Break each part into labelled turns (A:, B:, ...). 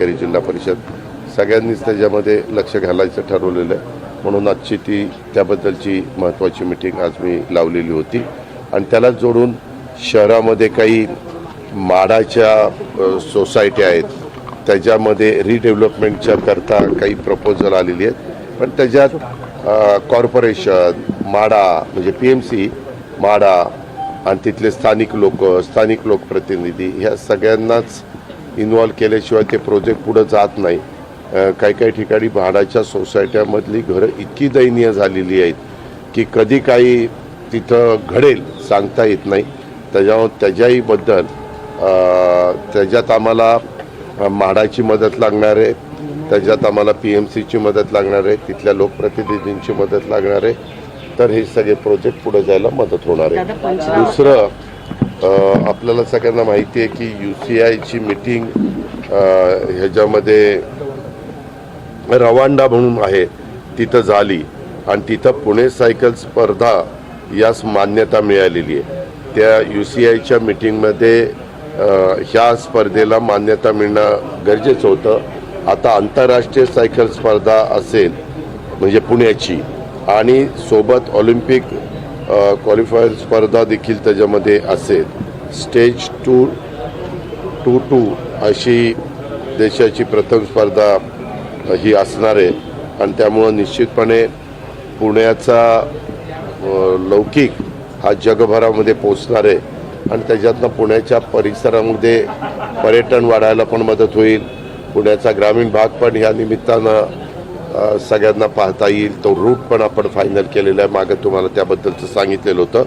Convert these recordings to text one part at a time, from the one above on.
A: जिल्हा परिषद सगळ्यांनीच त्याच्यामध्ये लक्ष घालायचं ठरवलेलं आहे. म्हणून आजची ती त्याबद्दलची महत्त्वाची मिटिंग आज मी लावलेली होती. आणि त्याला जोडून शहरामध्ये काही माडाच्या सोसायट्या सोसायटी आहेत. त्याच्यामध्ये रिडेव्हलपमेंटच्या करता काही प्रपोजल आलेली आहेत. पण त्याच्यात कॉर्पोरेशन माडा म्हणजे पी एम सी माडा आणि तिथले स्थानिक लोक स्थानिक लोकप्रतिनिधी ह्या सगळ्यांनाच इन्व्हॉल्व केल्याशिवाय ते प्रोजेक्ट पुढं जात नाही. काही काही ठिकाणी भाडाच्या सोसायट्यामधली घरं इतकी दयनीय झालेली आहेत की कधी काही तिथं घडेल सांगता येत नाही. त्याच्यावर त्याच्याहीबद्दल त्याच्यात आम्हाला म्हाडाची मदत लागणार आहे. त्याच्यात आम्हाला पी एम सीची मदत लागणार आहे. तिथल्या लोकप्रतिनिधींची मदत लागणार आहे. तर हे सगळे प्रोजेक्ट पुढे जायला मदत होणार आहे. दुसरं आपल्याला सगळ्यांना माहिती आहे की यू सी आयची मिटिंग ह्याच्यामध्ये रवांडा म्हणून आहे तिथं झाली. आणि तिथं पुणे सायकल स्पर्धा यास मान्यता मिळालेली आहे. त्या यू सी आयच्या मिटिंगमध्ये ह्या स्पर्धेला मान्यता मिळणं गरजेचं होतं. आता आंतरराष्ट्रीय सायकल स्पर्धा असेल म्हणजे पुण्याची. आणि सोबत ऑलिम्पिक क्वालिफायर स्पर्धा देखील त्याच्यामध्ये असेल. स्टेज टू टू टू अशी देशाची प्रथम स्पर्धा ही असणार आहे. आणि त्यामुळं निश्चितपणे पुण्याचा लौकिक हा जगभरामध्ये पोचणार आहे. आणि त्याच्यातनं पुण्याच्या परिसरामध्ये पर्यटन वाढायला पण मदत होईल. पुण्याचा ग्रामीण भाग पण ह्या निमित्तानं सगळ्यांना पाहता येईल तो रूट पण आपण फायनल केलेला आहे मागं तुम्हाला त्याबद्दलचं सांगितलेलं होतं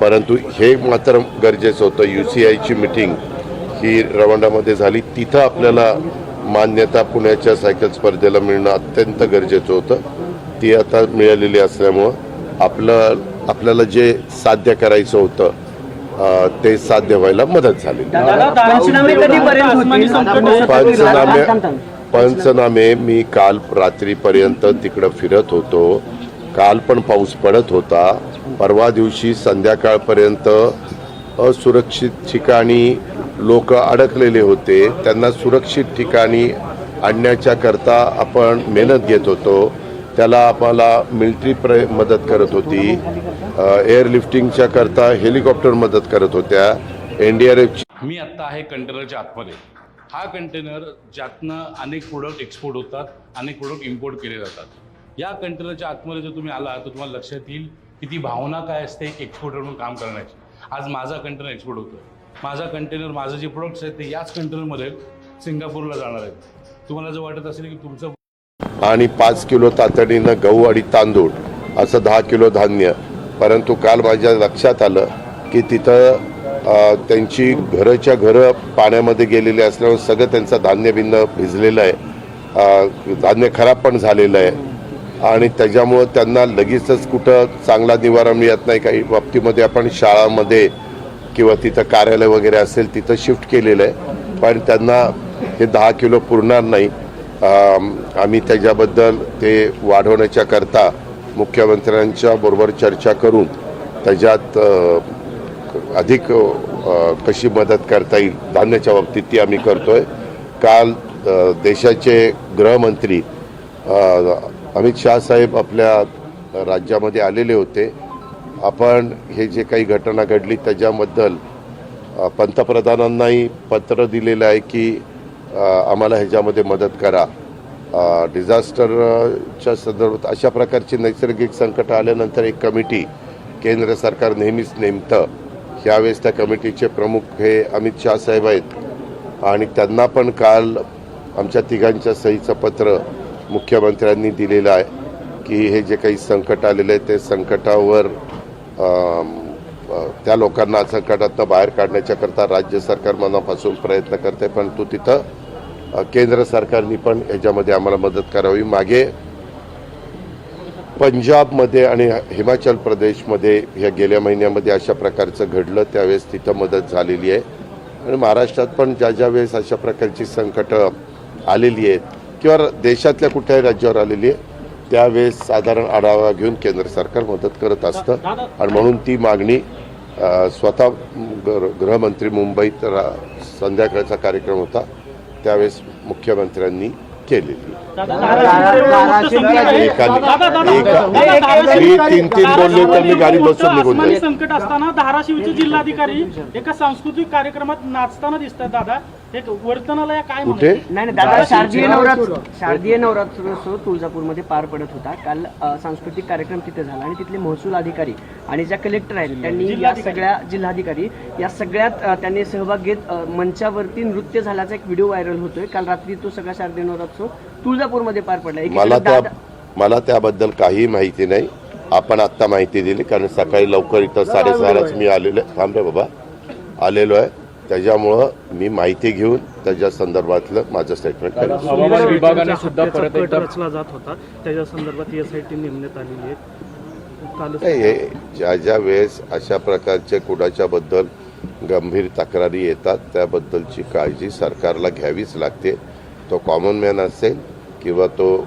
A: परंतु हे मात्र गरजेचं होतं यू सी आयची मिटिंग ही रवांडामध्ये झाली तिथं आपल्याला मान्यता पुण्याच्या सायकल स्पर्धेला मिळणं अत्यंत गरजेचं होतं ती आता मिळालेली असल्यामुळं आपलं आपल्याला जे साध्य करायचं होतं ते साध्य व्हायला मदत झाली
B: पंचनामे
A: पंचनामे मी काल रात्रीपर्यंत तिकडं फिरत होतो. काल पण पाऊस पडत होता. परवा दिवशी संध्याकाळपर्यंत असुरक्षित ठिकाणी लोक अडकलेले होते. त्यांना सुरक्षित ठिकाणी आणण्याच्या करता आपण मेहनत घेत होतो. त्याला आम्हाला मिल्ट्री प्र मदत करत होती. एअरलिफ्टिंगच्या करता हेलिकॉप्टर मदत करत होत्या. एन डी आर एफची
C: मी आत्ता आहे कंटेनरच्या आतमध्ये. हा कंटेनर ज्यातनं अनेक प्रोडक्ट एक्सपोर्ट होतात अनेक प्रोडक्ट इम्पोर्ट केले जातात. या कंटेनरच्या आतमध्ये जर तुम्ही आला तर तुम्हाला लक्षात येईल की ती भावना काय असते एक एक्सपोर्टर म्हणून काम करण्याची. आज माझा कंटेनर एक्सपोर्ट होतो माझा कंटेनर माझं जे प्रोडक्ट्स आहेत ते याच कंटेनरमध्ये सिंगापूरला जाणार आहेत. तुम्हाला जर वाटत असेल की तुमचं
A: आणि पाच किलो तातडीनं गहू आणि तांदूळ असं दहा किलो धान्य परंतु काल माझ्या लक्षात आलं की तिथं त्यांची घरच्या घरं पाण्यामध्ये गेलेली असल्यामुळे सगळं त्यांचं धान्य बिन्न भिजलेलं आहे. धान्य खराब पण झालेलं आहे. आणि त्याच्यामुळं त्यांना लगेचच कुठं चांगला निवारा मिळत नाही. काही बाबतीमध्ये आपण शाळामध्ये किंवा तिथं कार्यालय वगैरे असेल तिथं शिफ्ट केलेलं आहे. पण त्यांना हे दहा किलो पुरणार नाही. आम्ही त्याच्याबद्दल ते वाढवण्याच्या करता मुख्यमंत्र्यांच्या बरोबर चर्चा करून त्याच्यात अधिक कशी मदत करता येईल धान्याच्या बाबतीत ती आम्ही करतोय. काल देशाचे गृहमंत्री अमित शाह साहेब आपल्या राज्यामध्ये आलेले होते. आपण हे जे काही घटना घडली त्याच्याबद्दल पंतप्रधानांनाही पत्र दिलेलं आहे की आम्हाला ह्याच्यामध्ये मदत करा. डिझास्टरच्या संदर्भात अशा प्रकारची नैसर्गिक संकट आल्यानंतर एक कमिटी केंद्र सरकार नेहमीच नेमतं. ह्यावेळेस त्या कमिटीचे प्रमुख हे अमित शाह साहेब आहेत. आणि त्यांना पण काल आमच्या तिघांच्या सहीचं पत्र मुख्यमंत्र्यांनी दिलेलं आहे की हे जे काही संकट आलेलं आहे ते संकटावर त्या लोकांना संकटातनं बाहेर काढण्याच्याकरता राज्य सरकार मनापासून प्रयत्न करते पण तिथं केंद्र सरकारनी पण याच्यामध्ये आम्हाला मदत करावी. मागे पंजाबमध्ये आणि हिमाचल प्रदेशमध्ये ह्या गेल्या महिन्यामध्ये अशा प्रकारचं घडलं त्यावेळेस तिथं मदत झालेली आहे. आणि महाराष्ट्रात पण ज्या ज्या वेळेस अशा प्रकारची संकटं आलेली आहेत किंवा देशातल्या कुठल्याही राज्यावर आलेली आहे त्यावेळेस साधारण आढावा घेऊन केंद्र सरकार मदत करत असतं. आणि म्हणून ती मागणी स्वतः गृहमंत्री मुंबईत रा- संध्याकाळचा कार्यक्रम होता. त्यावेळेस मुख्यमंत्र्यांनी केलेली
B: संकट
A: तीन तीन बोलले तर मी गाडी बसून निघून जाईल
B: असताना धाराशिवचे जिल्हाधिकारी एका सांस्कृतिक कार्यक्रमात नाचताना दिसतात दादा काय
A: कुठे?
B: म्हणायचं?
D: नाही नाही दादा शारदीय नवरात्र शारदीय नवरात्रोत्सव तुळजापूरमध्ये पार पडत होता. काल अ, सांस्कृतिक कार्यक्रम तिथे झाला आणि तिथले महसूल अधिकारी आणि ज्या कलेक्टर आहेत त्यांनी या. सगळ्या जिल्हाधिकारी या सगळ्यात अ, त्यांनी सहभाग घेत अ, मंचावरती नृत्य झाल्याचा एक व्हिडिओ व्हायरल होतोय. काल रात्री तो सगळा शारदीय नवरात्रोत्सव तुळजापूरमध्ये पार पडला. एकीकडे
A: मला त्या
D: दादा-
A: मला त्याबद्दल काही माहिती नाही. आपण आत्ता माहिती दिली कारण सकाळी लवकर इथं साडेसहालाच मी आलेलो आहे. थांब रे बाबा. आलेलो आहे. त्याच्यामुळं मी माहिती घेऊन त्याच्या संदर्भातलं माझं स्टेटमेंट
E: हवामान विभागाने सुद्धा परत
B: रचला जात होता त्याच्या संदर्भात एस आय टी नेमण्यात आलेली आहे.
A: हे ज्या ज्या वेळेस अशा प्रकारचे कुणाच्या बद्दल गंभीर तक्रारी येतात त्याबद्दलची काळजी सरकारला घ्यावीच लागते. तो कॉमन मॅन असेल किंवा तो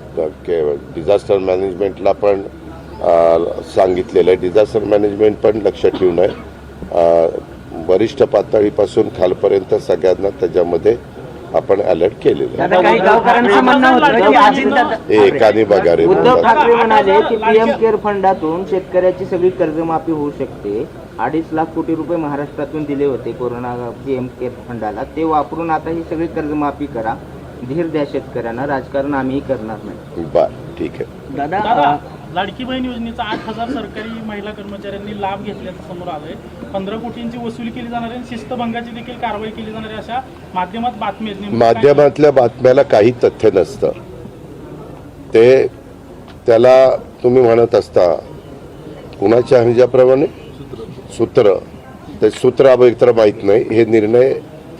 A: डिझास्टर मॅनेजमेंटला पण सांगितलेलं आहे. डिझास्टर मॅनेजमेंट पण लक्ष ठेवून आहे. वरिष्ठ पातळीपासून खालपर्यंत सगळ्यांना त्याच्यामध्ये आपण अलर्ट केलेलं
D: की
A: एकाने बघा रे
F: उद्धव. ठाकरे म्हणाले की पीएम केअर फंडातून शेतकऱ्याची सगळी कर्जमाफी होऊ शकते. अडीच लाख कोटी रुपये महाराष्ट्रातून दिले होते कोरोना पीएम केअर फंडाला. ते वापरून आता ही सगळी कर्जमाफी करा. धीर द्या शेतकऱ्यांना राजकारण आम्हीही करणार नाही.
A: बर ठीक आहे.
D: दादा
B: दादा
D: अ,
B: लाडकी बहीण योजनेचा आठ हजार सरकारी महिला कर्मचाऱ्यांनी लाभ घेतल्याचं समोर आलंय. पंधरा कोटींची वसुली केली जाणार आहे आणि शिस्तभंगाची देखील कारवाई केली जाणार आहे अशा माध्यमात बातमी आहेत. नेमकं. काय-
A: माध्यमातल्या बातम्याला काही तथ्य नसतं. ते त्याला तुम्ही म्हणत असता कुणाच्या ह्याच्याप्रमाणे सूत्र. ते सूत्र एकतर माहीत नाही. हे निर्णय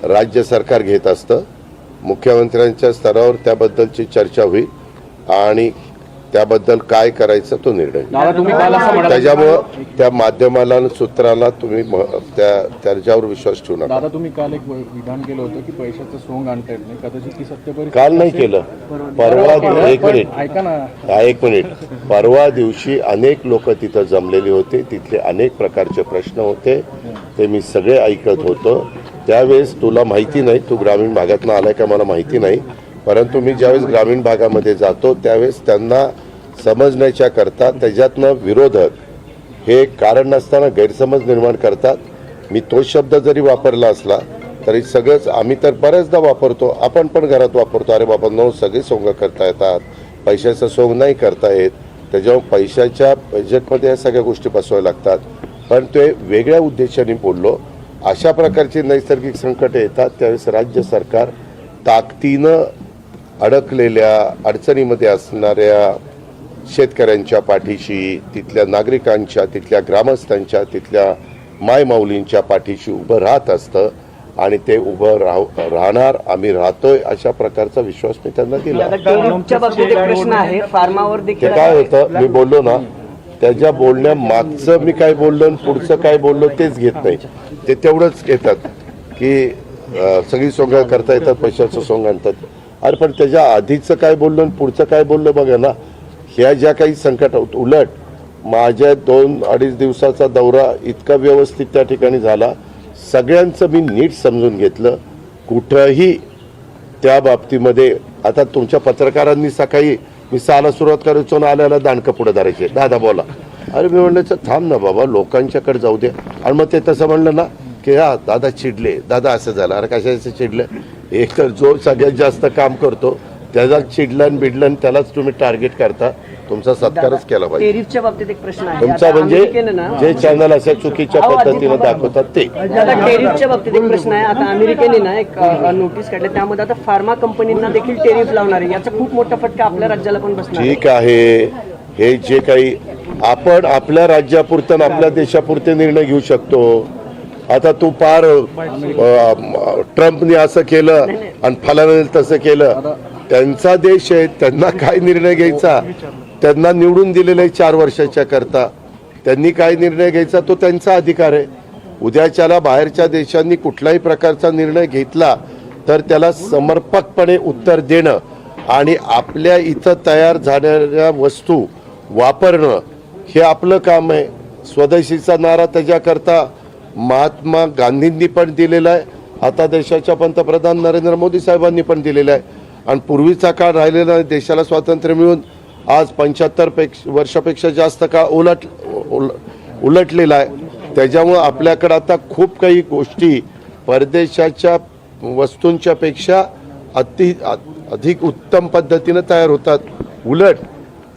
A: राज्य सरकार घेत असतं. मुख्यमंत्र्यांच्या स्तरावर त्याबद्दलची चर्चा होईल आणि त्याबद्दल काय करायचं तो निर्णय त्याच्यामुळं त्या माध्यमाला आणि सूत्राला तुम्ही त्या त्याच्यावर विश्वास ठेवू नका.
E: दादा तुम्ही काल एक विधान केलं होतं की पैशाचं सोंग आणता येत नाही. कदाचित ती सत्य परिस्थिती
A: काल नाही. केलं. परवा एक मिनिट.
E: ऐका ना.
A: हा एक मिनिट. परवा दिवशी अनेक लोक तिथं जमलेली होते. तिथले अनेक प्रकारचे प्रश्न होते. ते मी सगळे ऐकत होतो. त्यावेळेस तुला माहिती नाही तू ग्रामीण भागातनं आलाय का मला माहिती नाही परंतु मी ज्यावेळेस ग्रामीण भागामध्ये जातो त्यावेळेस त्यांना समजण्याच्या करता त्याच्यातनं विरोधक हे कारण नसताना गैरसमज निर्माण करतात. मी तो शब्द जरी वापरला असला तरी सगळंच आम्ही तर बऱ्याचदा वापरतो आपण पण घरात वापरतो. अरे बाबा नो सगळे सोंग करता येतात. पैशाचं सोंग नाही करता येत. त्याच्यामुळे पैशाच्या बजेटमध्ये या सगळ्या गोष्टी बसवाव्या लागतात. पण ते वेगळ्या उद्देशाने बोललो. अशा प्रकारची नैसर्गिक संकटे येतात त्यावेळेस राज्य सरकार ताकदीनं अडकलेल्या अडचणीमध्ये असणाऱ्या शेतकऱ्यांच्या पाठीशी तिथल्या नागरिकांच्या तिथल्या ग्रामस्थांच्या तिथल्या मायमाऊलींच्या पाठीशी उभं राहत असतं आणि ते उभं राहू राहणार आम्ही राहतोय अशा प्रकारचा विश्वास मी त्यांना दिला. काय होतं मी बोललो ना त्याच्या बोलण्या मागचं मी काय बोललो आणि पुढचं काय बोललो तेच घेत नाही. ते तेवढंच घेतात की सगळी सोंग करता येतात पैशाचं सोंग आणतात. अरे पण त्याच्या आधीचं काय बोललो आणि पुढचं काय बोललो बघा ना ह्या ज्या काही संकट होत उलट माझ्या दोन अडीच दिवसाचा दौरा इतका व्यवस्थित त्या ठिकाणी झाला सगळ्यांचं मी नीट समजून घेतलं. कुठंही त्या बाबतीमध्ये आता तुमच्या पत्रकारांनी सकाळी मी सहाला सुरुवात करायचो ना आल्याला दांडकं पुढे धरायचे. दादा बोला. अरे मी म्हणलं थांब ना बाबा लोकांच्याकडे जाऊ दे. आणि मग ते तसं म्हणलं ना की हा दादा चिडले. दादा असं झालं. अरे कशाचं चिडलं? एक तर जो सगळ्यात जास्त काम करतो. त्याचा चिडलं बिडलं त्यालाच तुम्ही टार्गेट करता. तुमचा सत्कारच केला पाहिजे.
D: टेरिफच्या बाबतीत एक प्रश्न आहे.
A: तुमचा
D: आता
A: म्हणजे
D: अमेरिकेनं ना
A: जे चॅनल अशा चुकीच्या पद्धतीने दाखवतात ते.
D: दादा टेरिफच्या बाबतीत एक प्रश्न आहे. आता अमेरिकेने ना एक नोटीस काढली. त्यामध्ये आता फार्मा कंपनींना देखील टेरिफ लावणार आहे. याचा खूप मोठा फटका आपल्या राज्याला पण बसणार आहे.
A: ठीक आहे. हे जे काही आपण आपल्या राज्यापुरतं आणि आपल्या देशापुरते निर्णय घेऊ शकतो. आता तू पार अ, ट्रम्पने असं केलं आणि फलाने तसं केलं. त्यांचा देश आहे त्यांना काय निर्णय घ्यायचा? त्यांना निवडून दिलेलं आहे चार वर्षाच्या करता. त्यांनी काय निर्णय घ्यायचा? तो त्यांचा अधिकार आहे. उद्याच्याला बाहेरच्या देशांनी कुठलाही प्रकारचा निर्णय घेतला तर त्याला समर्पकपणे उत्तर देणं आणि आपल्या इथं तयार झालेल्या वस्तू वापरणं हे आपलं काम आहे. स्वदेशीचा नारा त्याच्याकरता महात्मा गांधींनी पण दिलेला आहे. आता देशाच्या पंतप्रधान नरेंद्र मोदी साहेबांनी पण दिलेला आहे. आणि पूर्वीचा काळ राहिलेला देशाला स्वातंत्र्य मिळून आज पंच्याहत्तर पेक्ष वर्षापेक्षा जास्त काळ उलट उल- उलटलेला आहे. त्याच्यामुळं आपल्याकडं आता खूप काही गोष्टी परदेशाच्या वस्तूंच्या पेक्षा अति अधिक उत्तम पद्धतीनं तयार होतात. उलट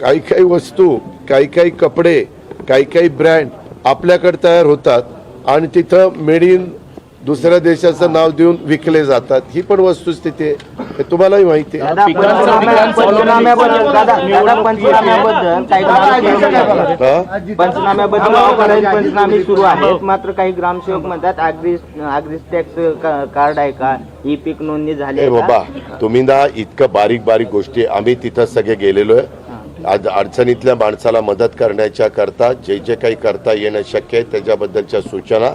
A: काही काही वस्तू काही काही कपडे काही काही ब्रँड आपल्याकडे तयार होतात. आणि तिथं मेड इन दुसऱ्या देशाचं नाव देऊन विकले जातात. ही पण वस्तुस्थिती आहे. हे तुम्हालाही माहिती आहे. हा?
F: पंचनामे सुरू आहेत. मात्र काही ग्रामसेवक म्हणतात अग्रिस टॅक्स कार्ड आहे का? ई पीक नोंदणी झाली
A: बाबा तुम्ही ना इतकं बारीक बारीक गोष्टी आम्ही तिथं सगळे गेलेलो आहे. आज अडचणीतल्या माणसाला मदत करण्याच्या करता जे जे काही करता येणं शक्य आहे त्याच्याबद्दलच्या सूचना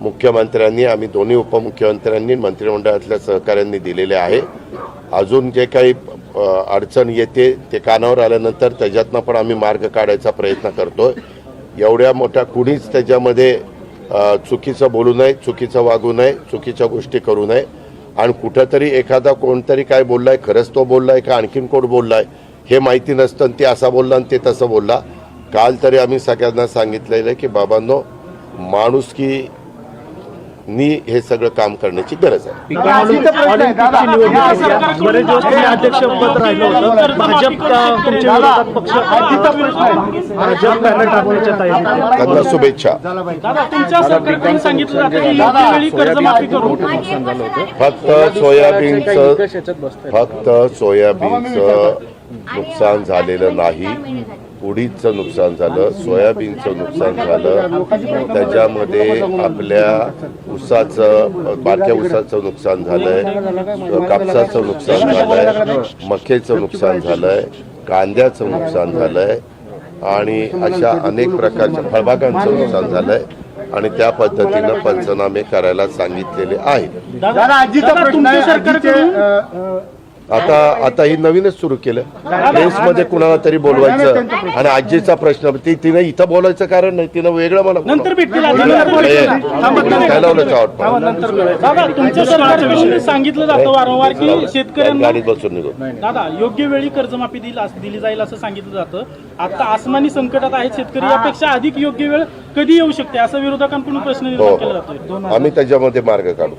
A: मुख्यमंत्र्यांनी आम्ही दोन्ही उपमुख्यमंत्र्यांनी मंत्रिमंडळातल्या सहकाऱ्यांनी दिलेले आहे. अजून जे काही अडचण येते ते कानावर आल्यानंतर त्याच्यातनं पण आम्ही मार्ग काढायचा प्रयत्न करतोय. एवढ्या मोठ्या कुणीच त्याच्यामध्ये चुकीचं बोलू नये चुकीचं वागू नये चुकीच्या गोष्टी करू नये. आणि कुठंतरी एखादा कोणतरी काय बोललाय खरंच तो बोललाय का आणखीन कोण बोललाय हे माहिती नसतं आणि ते असा बोलला आणि ते तसं बोलला. काल तरी आम्ही सगळ्यांना सांगितलेलं आहे की बाबांनो माणूस की नी हे सगळं काम करण्याची गरज आहे. त्यांना शुभेच्छा.
B: दादा तुमच्या सरकारकडून सांगितलं जातं की योग्य वेळी कर्जमाफी करू
A: फक्त सोयाबीनचं फक्त सोयाबीनचं नुकसान झालेलं नाही. उडीदचं नुकसान झालं सोयाबीनचं नुकसान झालं. त्याच्यामध्ये आपल्या ऊसाचं बारक्या ऊसाचं नुकसान झालंय कापसाचं नुकसान झालंय मक्याचं नुकसान झालंय कांद्याचं नुकसान झालंय आणि अशा अनेक प्रकारच्या फळबागांचं नुकसान झालंय. आणि त्या पद्धतीनं पंचनामे करायला सांगितलेले आहेत. आता आता ही नवीनच सुरू केलं. प्रेसमध्ये कुणाला तरी बोलवायचं आणि आजीचा प्रश्न ती तिनं इथं बोलायचं कारण नाही तिनं वेगळं मला
B: सांगितलं जातं वारंवार की शेतकऱ्यांना
A: गाडीत बसून निघो.
B: दादा योग्य वेळी कर्जमाफी दिली दिली जाईल असं सांगितलं जातं. आता आसमानी संकटात आहेत शेतकरी यापेक्षा अधिक योग्य वेळ कधी येऊ शकते? असं विरोधकांकडून प्रश्न
A: हो
B: निर्माण केला जातोय.
A: हो आम्ही त्याच्यामध्ये मार्ग काढू.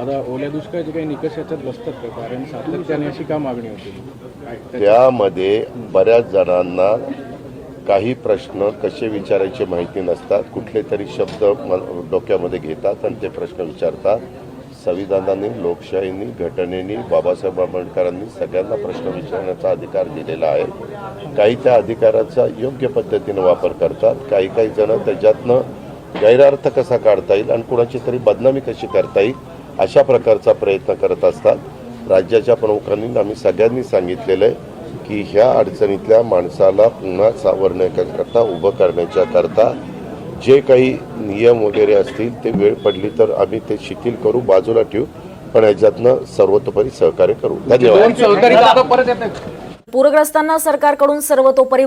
E: दादा ओल्या दुष्काळाचे काही निकष याच्यात बसतात का? कारण सातत्याने अशी का मागणी होती?
A: त्यामध्ये बऱ्याच जणांना काही प्रश्न कसे विचारायचे माहिती नसतात. कुठले तरी शब्द म- डोक्यामध्ये घेतात आणि ते प्रश्न विचारतात. संविधानाने लोकशाहीने घटनेने बाबासाहेब आंबेडकरांनी सगळ्यांना प्रश्न विचारण्याचा अधिकार दिलेला आहे. काही त्या अधिकाराचा योग्य पद्धतीने वापर करतात. काही काही जण त्याच्यातनं गैरार्थ कसा काढता येईल आणि कुणाची तरी बदनामी कशी करता येईल अशा प्रकारचा प्रयत्न करत असतात. राज्याच्या प्रमुखांनी आम्ही सगळ्यांनी सांगितलेलं आहे की ह्या अडचणीतल्या माणसाला पुन्हा सावरण्याकरता उभं करण्याच्या करता जे काही नियम वगैरे असतील ते वेळ पडली तर आम्ही ते शिथिल करू बाजूला ठेवू पण याच्यातनं सर्वतोपरी सहकार्य करू. धन्यवाद.
G: पूरग्रस्तांना सरकारकडून सर्वतोपरी